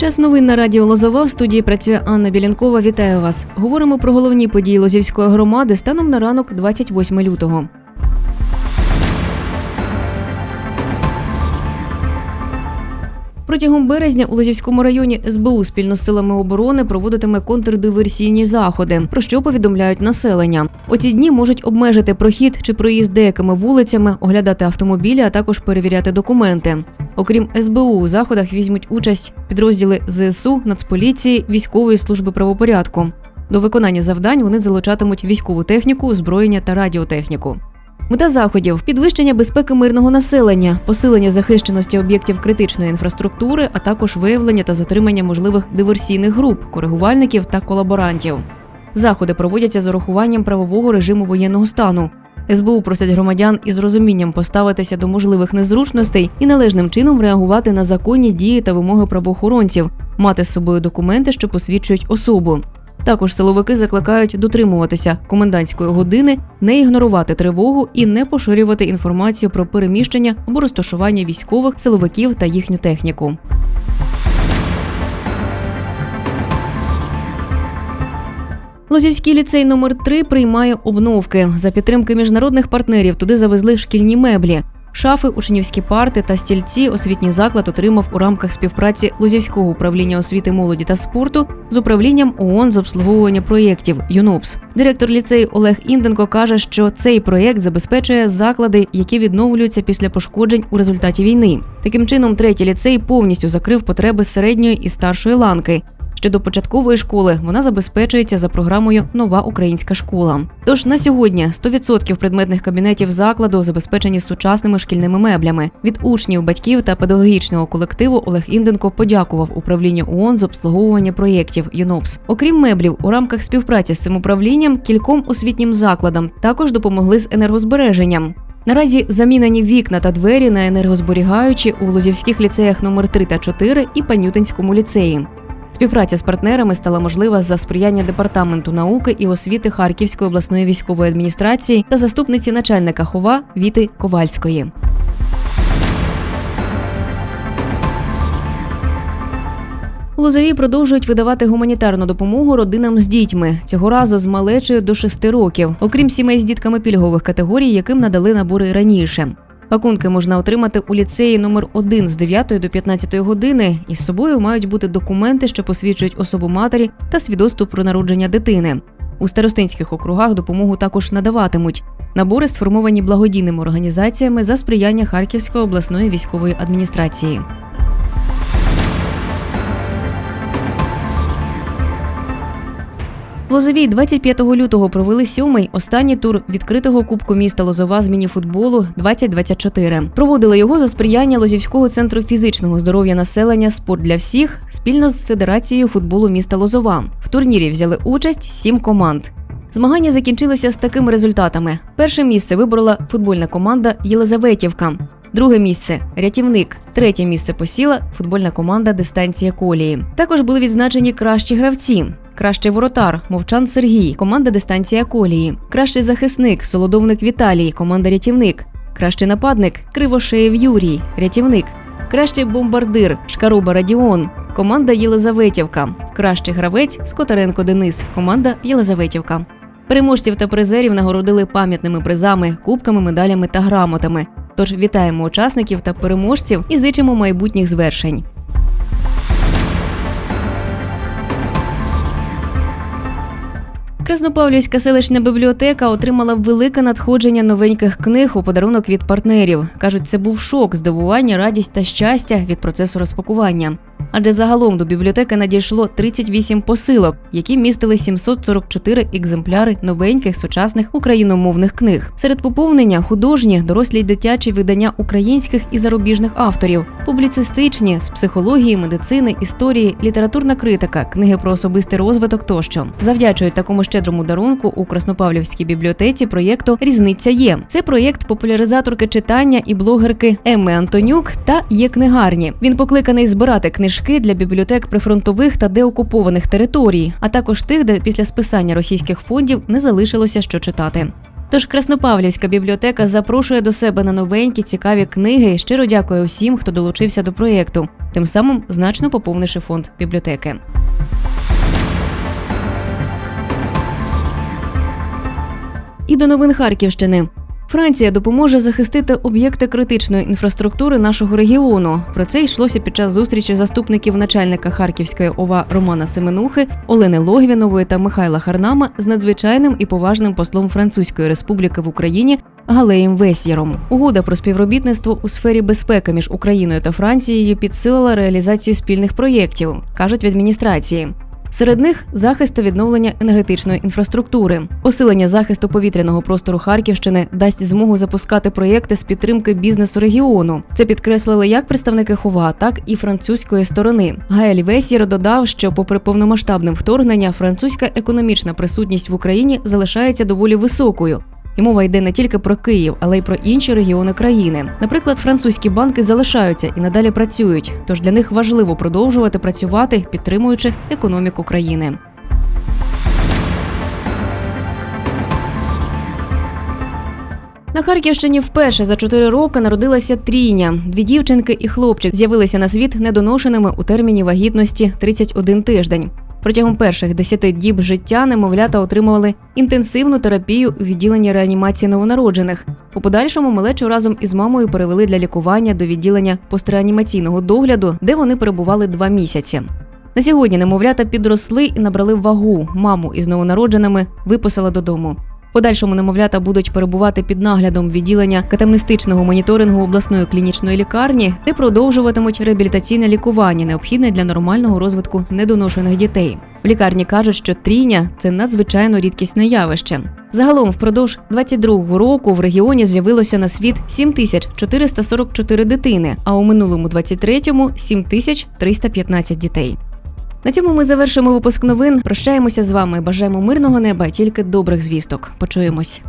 Час новин на радіо Лозова в студії працює Анна Білянкова. Вітаю вас. Говоримо про головні події Лозівської громади станом на ранок 28 лютого. Протягом березня у Лозівському районі СБУ спільно з силами оборони проводитиме контрдиверсійні заходи, про що повідомляють населення. У ці дні можуть обмежити прохід чи проїзд деякими вулицями, оглядати автомобілі, а також перевіряти документи. Окрім СБУ, у заходах візьмуть участь підрозділи ЗСУ, Нацполіції, військової служби правопорядку. До виконання завдань вони залучатимуть військову техніку, озброєння та радіотехніку. Мета заходів підвищення безпеки мирного населення, посилення захищеності об'єктів критичної інфраструктури, а також виявлення та затримання можливих диверсійних груп, коригувальників та колаборантів. Заходи проводяться з урахуванням правового режиму воєнного стану. СБУ просять громадян із розумінням поставитися до можливих незручностей і належним чином реагувати на законні дії та вимоги правоохоронців, мати з собою документи, що посвідчують особу. Також силовики закликають дотримуватися комендантської години, не ігнорувати тривогу і не поширювати інформацію про переміщення або розташування військових силовиків та їхню техніку. Лозівський ліцей номер 3 приймає обновки. За підтримки міжнародних партнерів туди завезли шкільні меблі. Шафи, учнівські парти та стільці освітній заклад отримав у рамках співпраці Лозівського управління освіти, молоді та спорту з управлінням ООН з обслуговування проєктів ЮНОПС. Директор ліцею Олег Інденко каже, що цей проєкт забезпечує заклади, які відновлюються після пошкоджень у результаті війни. Таким чином, третій ліцей повністю закрив потреби середньої і старшої ланки. Щодо початкової школи вона забезпечується за програмою Нова українська школа. Тож на сьогодні 100% предметних кабінетів закладу забезпечені сучасними шкільними меблями. Від учнів, батьків та педагогічного колективу Олег Інденко подякував управлінню ООН з обслуговування проєктів ЮНОПС. Окрім меблів, у рамках співпраці з цим управлінням кільком освітнім закладам також допомогли з енергозбереженням. Наразі замінені вікна та двері на енергозберігаючі у Лозівських ліцеях номер 3 та 4 і Панютинському ліцеї. Співпраця з партнерами стала можлива за сприяння департаменту науки і освіти Харківської обласної військової адміністрації та заступниці начальника хова Віти Ковальської. Лозові продовжують видавати гуманітарну допомогу родинам з дітьми цього разу з малечою до 6 років, окрім сімей з дітками пільгових категорій, яким надали набори раніше. Пакунки можна отримати у ліцеї номер 1 з 9 до 15 години. Із собою мають бути документи, що посвідчують особу матері та свідоцтво про народження дитини. У старостинських округах допомогу також надаватимуть. Набори сформовані благодійними організаціями за сприяння Харківської обласної військової адміністрації. В Лозовій 25 лютого провели сьомий останній тур відкритого кубку міста Лозова з мініфутболу 2024. Проводили його за сприяння Лозівського центру фізичного здоров'я населення Спорт для всіх спільно з Федерацією футболу міста Лозова. В турнірі взяли участь сім команд. Змагання закінчилися з такими результатами: перше місце виборола футбольна команда Єлизаветівка. Друге місце рятівник. Третє місце посіла футбольна команда Дистанція колії. Також були відзначені кращі гравці. Кращий воротар Мовчан Сергій, команда Дистанція колії. Кращий захисник Солодовник Віталій, команда Рятівник. Кращий нападник Кривошеєв Юрій, рятівник. Кращий бомбардир Шкаруба Радіон, команда Єлизаветівка. Кращий гравець Скотаренко Денис, команда Єлизаветівка. Переможців та призерів нагородили пам'ятними призами, кубками, медалями та грамотами. Тож вітаємо учасників та переможців і зичимо майбутніх звершень. Краснопавлівська селищна бібліотека отримала велике надходження новеньких книг у подарунок від партнерів. кажуть, це був шок, здивування, радість та щастя від процесу розпакування. Адже загалом до бібліотеки надійшло 38 посилок, які містили 744 екземпляри новеньких сучасних україномовних книг. Серед поповнення художні, дорослі й дитячі видання українських і зарубіжних авторів, публіцистичні з психології, медицини, історії, літературна критика, книги про особистий розвиток тощо завдячують такому щедрому дарунку у Краснопавлівській бібліотеці проєкту Різниця є. Це проєкт популяризаторки читання і блогерки Еми Антонюк та є книгарні. Він покликаний збирати книжки для бібліотек прифронтових та деокупованих територій, а також тих, де після списання російських фондів не залишилося що читати. Тож Краснопавлівська бібліотека запрошує до себе на новенькі цікаві книги і щиро дякує усім, хто долучився до проєкту, тим самим значно поповнивши фонд бібліотеки. І до новин Харківщини. Франція допоможе захистити об'єкти критичної інфраструктури нашого регіону. Про це йшлося під час зустрічі заступників начальника Харківської ОВА Романа Семенухи, Олени Логвінової та Михайла Харнама з надзвичайним і поважним послом Французької Республіки в Україні Галеєм Весєром. Угода про співробітництво у сфері безпеки між Україною та Францією підсилила реалізацію спільних проєктів, кажуть в адміністрації. Серед них захист та відновлення енергетичної інфраструктури, посилення захисту повітряного простору Харківщини дасть змогу запускати проєкти з підтримки бізнесу регіону. Це підкреслили як представники ХОВА, так і французької сторони. Гаель Весєр додав, що, попри повномасштабне вторгнення, французька економічна присутність в Україні залишається доволі високою. І мова йде не тільки про Київ, але й про інші регіони країни. Наприклад, французькі банки залишаються і надалі працюють, тож для них важливо продовжувати працювати, підтримуючи економіку країни. На Харківщині вперше за чотири роки народилася трійня. Дві дівчинки і хлопчик з'явилися на світ недоношеними у терміні вагітності 31 тиждень. Протягом перших 10 діб життя немовлята отримували інтенсивну терапію у відділенні реанімації новонароджених. У подальшому малечу разом із мамою перевели для лікування до відділення постреанімаційного догляду, де вони перебували два місяці. На сьогодні немовлята підросли і набрали вагу. Маму із новонародженими виписала додому. Подальшому немовлята будуть перебувати під наглядом відділення катамнестичного моніторингу обласної клінічної лікарні, де продовжуватимуть реабілітаційне лікування, необхідне для нормального розвитку недоношених дітей. В лікарні кажуть, що трійня це надзвичайно рідкісне явище. Загалом, впродовж 22-го року в регіоні з'явилося на світ 7444 дитини, а у минулому 23-му – 7315 дітей. На цьому ми завершимо випуск новин. Прощаємося з вами. Бажаємо мирного неба тільки добрих звісток. Почуємось.